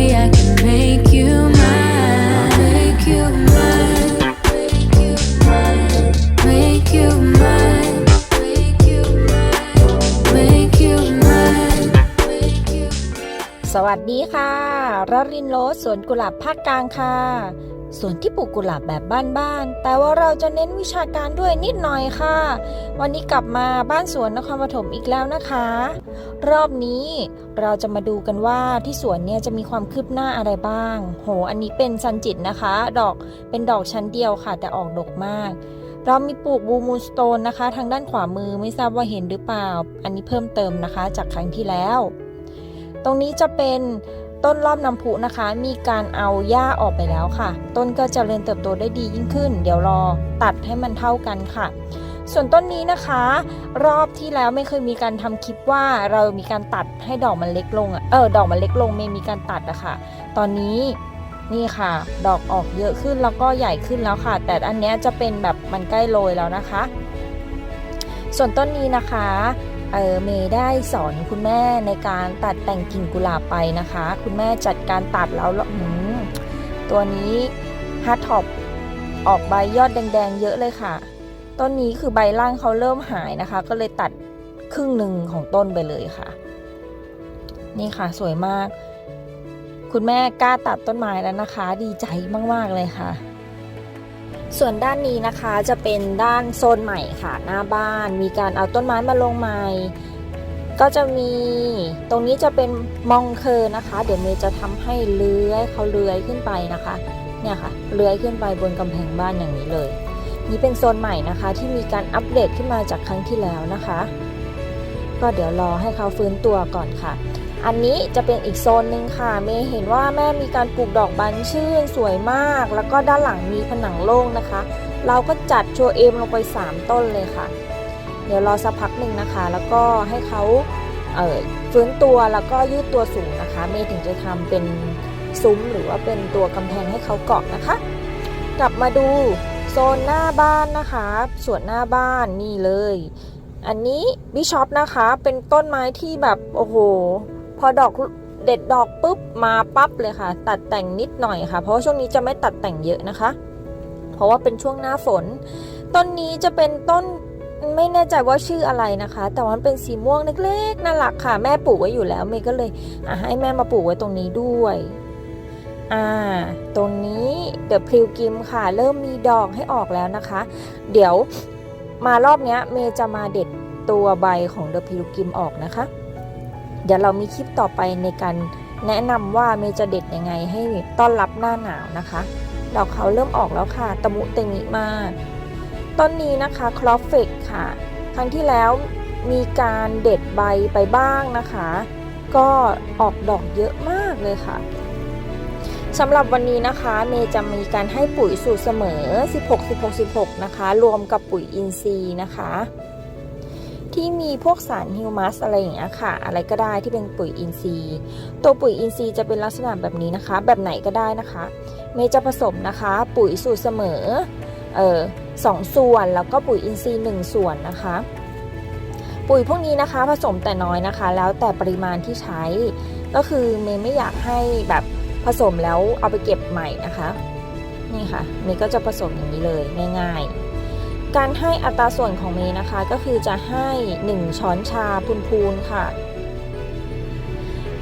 Baby, I can make you mine. Make you mine. Make you mine. Make you mine. Make you mine. Make you mine. Make you สวัสดีค่ะรรินโรสสวนกุหลาบภาคกลางค่ะ ส่วนที่ปลูกกุหลาบแบบบ้านๆ แต่ว่าเราจะเน้นวิชาการด้วยนิดหน่อยค่ะ วันนี้กลับมาบ้านสวนนครปฐมอีกแล้วนะคะ รอบนี้เราจะมาดูกันว่าที่สวนเนี่ยจะมีความคืบหน้าอะไรบ้าง โห อันนี้เป็นซันจิตนะคะ ดอกเป็นดอกชั้นเดียวค่ะ แต่ออกดกมาก เรามีปลูกบูมูนสโตนนะคะ ทางด้านขวามือไม่ทราบว่าเห็นหรือเปล่า อันนี้เพิ่มเติมนะคะ จากครั้งที่แล้ว ตรงนี้จะเป็น ต้นรอบน้ำพุนะคะ มีการเอาหญ้าออกไปแล้วค่ะ ต้นก็จเจริญเติบโตได้ดียิ่งขึ้น เดี๋ยวรอตัดให้มันเท่ากันค่ะ ส่วนต้นนี้นะคะ รอบที่แล้วไม่เคยมีการทำคลิปว่าเรามีการตัดให้ดอกมันเล็กลงอะเออดอกมันเล็กลงไม่มีการตัดอะค่ะ ตอนนี้นี่ค่ะ ดอกออกเยอะขึ้นแล้วก็ใหญ่ขึ้นแล้วค่ะ แต่อันนี้จะเป็นแบบมันใกล้โรยแล้วนะคะ ส่วนต้นนี้นะคะ เออเมย์ได้สอนคุณแม่ในการตัดแต่งกิ่งกุหลาบไปนะคะ คุณแม่จัดการตัดแล้วละหืมตัวนี้ฮาร์ดท็อปออกใบยอดแดงๆ เยอะเลยค่ะ ต้นนี้คือใบล่างเขาเริ่มหายนะคะ ก็เลยตัดครึ่งหนึ่งของต้นไปเลยค่ะ นี่ค่ะสวยมาก คุณแม่กล้าตัดต้นไม้แล้วนะคะ ดีใจมากๆเลยค่ะ ส่วนด้านนี้นะคะจะเป็นด้านโซนใหม่ค่ะหน้าบ้าน มีการเอาต้นไม้มาลงใหม่ ก็จะมีตรงนี้จะเป็นมองเคอร์นะคะ เดี๋ยวเมย์จะทำให้เลื้อยเขาเลื้อยขึ้นไปนะคะเนี่ยค่ะเลื้อยขึ้นไปบนกำแพงบ้านอย่างนี้เลย นี่เป็นโซนใหม่นะคะ ที่มีการอัปเดตขึ้นมาจากครั้งที่แล้วนะคะ ก็เดี๋ยวรอให้เขาฟื้นตัวก่อนค่ะ อันนี้จะเป็นอีกโซนหนึ่งค่ะ เมย์เห็นว่าแม่มีการปลูกดอกบานชื่นสวยมาก แล้วก็ด้านหลังมีผนังโล่งนะคะ เราก็จัดโชว์เอมลงไป 3 ต้นเลยค่ะ เดี๋ยวรอสักพักหนึ่งนะคะ แล้วก็ให้เขาเฟื้นตัวแล้วก็ยืดตัวสูงนะคะ เมย์ถึงจะทำเป็นซุ้มหรือว่าเป็นตัวกำแพงให้เขาเกาะนะคะ กลับมาดูโซนหน้าบ้านนะคะส่วนหน้าบ้านนี่เลย อันนี้บิชอปนะคะเป็นต้นไม้ที่แบบโอ้โห พอดอกเด็ดดอกปุ๊บมาปั๊บเลยค่ะ ตัดแต่งนิดหน่อยค่ะ เพราะว่าช่วงนี้จะไม่ตัดแต่งเยอะนะคะ เพราะว่าเป็นช่วงหน้าฝน ต้นนี้จะเป็นต้นไม่แน่ใจว่าชื่ออะไรนะคะ แต่วันเป็นสีม่วงเล็กๆน่ารักค่ะ แม่ปลูกไว้อยู่แล้วเมย์ก็เลยให้แม่มาปลูกไว้ตรงนี้ด้วยอ่าตรงนี้เดอะพริวกิมค่ะ เริ่มมีดอกให้ออกแล้วนะคะ เดี๋ยวมารอบนี้เมย์จะมาเด็ดตัวใบของเดอะพริวกิมออกนะคะ ดี๋ยวเรามีคลิปต่อไปในการแนะนำว่าเมจะเด็ดยังไงให้ต้อนรับหน้าหนาวนะคะดอกเขาเริ่มออกแล้วค่ะ ตะมุเตมิมาก ต้นนี้นะคะคลอฟเฟกค่ะ ครั้งที่แล้วมีการเด็ดใบไปบ้างนะคะ ก็ออกดอกเยอะมากเลยค่ะสำหรับวันนี้นะคะ เมจะมีการให้ปุ๋ยสูตรเสมอ 16 16 16 นะคะ รวมกับปุ๋ยอินทรีย์นะคะ ที่มีพวกสารฮิวมัสอะไรอย่างเงี้ยค่ะ อะไรก็ได้ที่เป็นปุ๋ยอินทรีย์ ตัวปุ๋ยอินทรีย์จะเป็นลักษณะแบบนี้นะคะ แบบไหนก็ได้นะคะ เมย์จะผสมนะคะ ปุ๋ยสูตรเสมอเออสองส่วนแล้วก็ปุ๋ยอินทรีย์หนึ่งส่วนนะคะ ปุ๋ยพวกนี้นะคะผสมแต่น้อยนะคะ แล้วแต่ปริมาณที่ใช้ ก็คือเมย์ไม่อยากให้แบบผสมแล้วเอาไปเก็บใหม่นะคะ นี่ค่ะเมย์ก็จะผสมอย่างนี้เลยง่าย ๆ การให้อัตราส่วนของเมย์นะคะ ก็คือจะให้ 1 ช้อนชาพูนๆค่ะ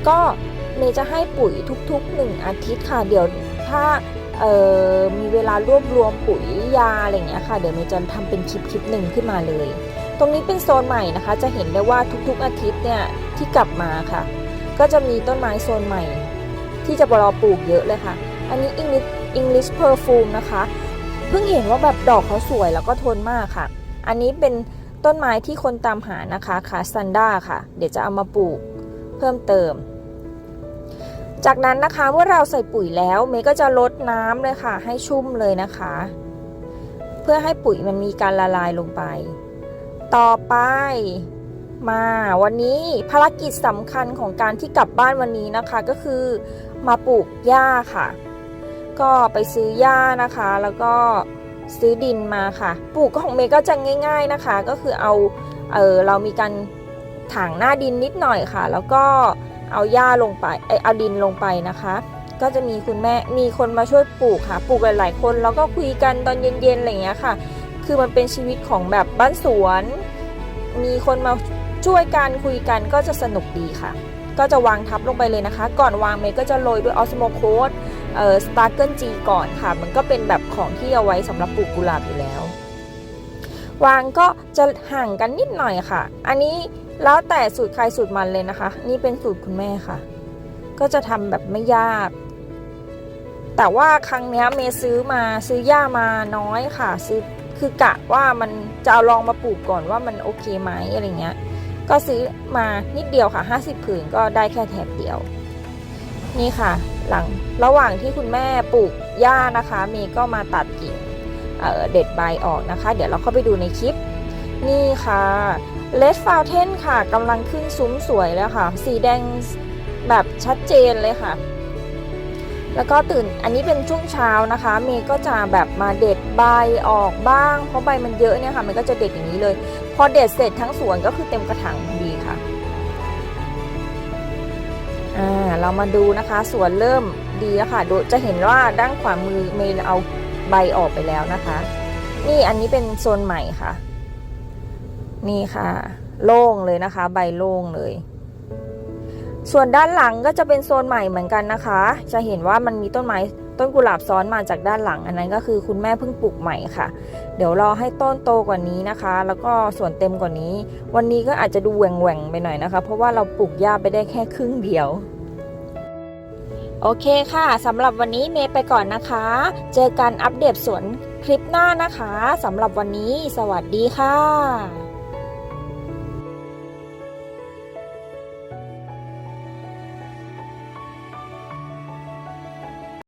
ก็เมย์จะให้ปุ๋ยทุกๆ 1 อาทิตย์ค่ะ เดี๋ยวถ้ามีเวลารวบรวมปุ๋ยยาอะไรเงี้ยค่ะ เดี๋ยวเมย์จะทำเป็นคลิปคลิปหนึ่งขึ้นมาเลย ตรงนี้เป็นโซนใหม่นะคะ จะเห็นได้ว่าทุกๆอาทิตย์เนี่ยที่กลับมาค่ะ ก็จะมีต้นไม้โซนใหม่ ที่จะรอปลูกเยอะเลยค่ะ อันนี้ English English Perfume นะคะ เพิ่งเห็นว่าแบบดอกเขาสวยแล้วก็ทนมากค่ะ อันนี้เป็นต้นไม้ที่คนตามหานะคะคาซันดาค่ะ เดี๋ยวจะเอามาปลูกเพิ่มเติม จากนั้นนะคะเมื่อเราใส่ปุ๋ยแล้วเมย์ก็จะลดน้ำเลยค่ะ ให้ชุ่มเลยนะคะ เพื่อให้ปุ๋ยมันมีการละลายลงไป ต่อไปมาวันนี้ภารกิจสำคัญของการที่กลับบ้านวันนี้นะคะก็คือมาปลูกหญ้าค่ะ ก็ไปซื้อหญ้านะคะ แล้วก็ซื้อดินมาค่ะ ปลูกของเมย์ก็จะง่าย ๆนะคะ ก็คือเอาเออเรามีการถางหน้าดินนิดหน่อยค่ะ แล้วก็เอาหญ้าลงไปเอเอาดินลงไปนะคะ ก็จะมีคุณแม่มีคนมาช่วยปลูกค่ะ ปลูกหลายๆคนแล้วก็คุยกันตอนเย็นๆอะไรอย่างเงี้ยค่ะ คือมันเป็นชีวิตของแบบบ้านสวน มีคนมาช่วยกันคุยกันก็จะสนุกดีค่ะ ก็จะวางทับลงไปเลยนะคะ ก่อนวางเมย์ก็จะโรยด้วยออสโมโคส เอ่อสตาร์เกิลจีก่อนค่ะ มันก็เป็นแบบของที่เอาไว้สำหรับปลูกกุหลาบอยู่แล้ว วางก็จะห่างกันนิดหน่อยค่ะ อันนี้แล้วแต่สูตรใครสูตรมันเลยนะคะ นี่เป็นสูตรคุณแม่ค่ะ ก็จะทำแบบไม่ยาก แต่ว่าครั้งนี้เมย์ซื้อมาซื้อหญ้ามาน้อยค่ะ ซื้อคือกะว่ามันจะเอาลองมาปลูกก่อนว่ามันโอเคไหมอะไรเงี้ย ก็ซื้อมานิดเดียวค่ะ 50 ผืนก็ได้แค่แถบเดียว นี่ค่ะ หลังระหว่างที่คุณแม่ปลูกหญ้านะคะเมย์ก็มาตัดกิ่งเเด็ดใบออกนะคะ เดี๋ยวเราเข้าไปดูในคลิป นี่ค่ะเลดฟาวเทนค่ะกำลังขึ้นซุ้มสวยแล้วค่ะ สีแดงแบบชัดเจนเลยค่ะ แล้วก็ตื่นอันนี้เป็นช่วงเช้านะคะ เมย์ก็จะแบบมาเด็ดใบออกบ้าง เพราะใบมันเยอะเนี่ยค่ะ มันก็จะเด็ดอย่างนี้เลย พอเด็ดเสร็จทั้งสวนก็คือเต็มกระถางพอดีค่ะ อ่าเรามาดูนะคะสวนเริ่มดีแล้วค่ะดูจะเห็นว่าด้านขวามือเมนเอาใบออกไปแล้วนะคะ นี่อันนี้เป็นโซนใหม่ค่ะ นี่ค่ะ โล่งเลยนะคะ ใบโล่งเลย ส่วนด้านหลังก็จะเป็นโซนใหม่เหมือนกันนะคะ จะเห็นว่ามันมีต้นไม้ ต้นกุหลาบซ้อนมาจากด้านหลัง อันนั้นก็คือคุณแม่เพิ่งปลูกใหม่ค่ะ เดี๋ยวรอให้ต้นโตกว่านี้นะคะ แล้วก็ส่วนเต็มกว่านี้ วันนี้ก็อาจจะดูแหว่งๆไปหน่อยนะคะ เพราะว่าเราปลูกหญ้าไปได้แค่ครึ่งเดียวโอเคค่ะ สำหรับวันนี้เมย์ไปก่อนนะคะ เจอกันอัปเดตสวนคลิปหน้านะคะ สำหรับวันนี้ สวัสดีค่ะ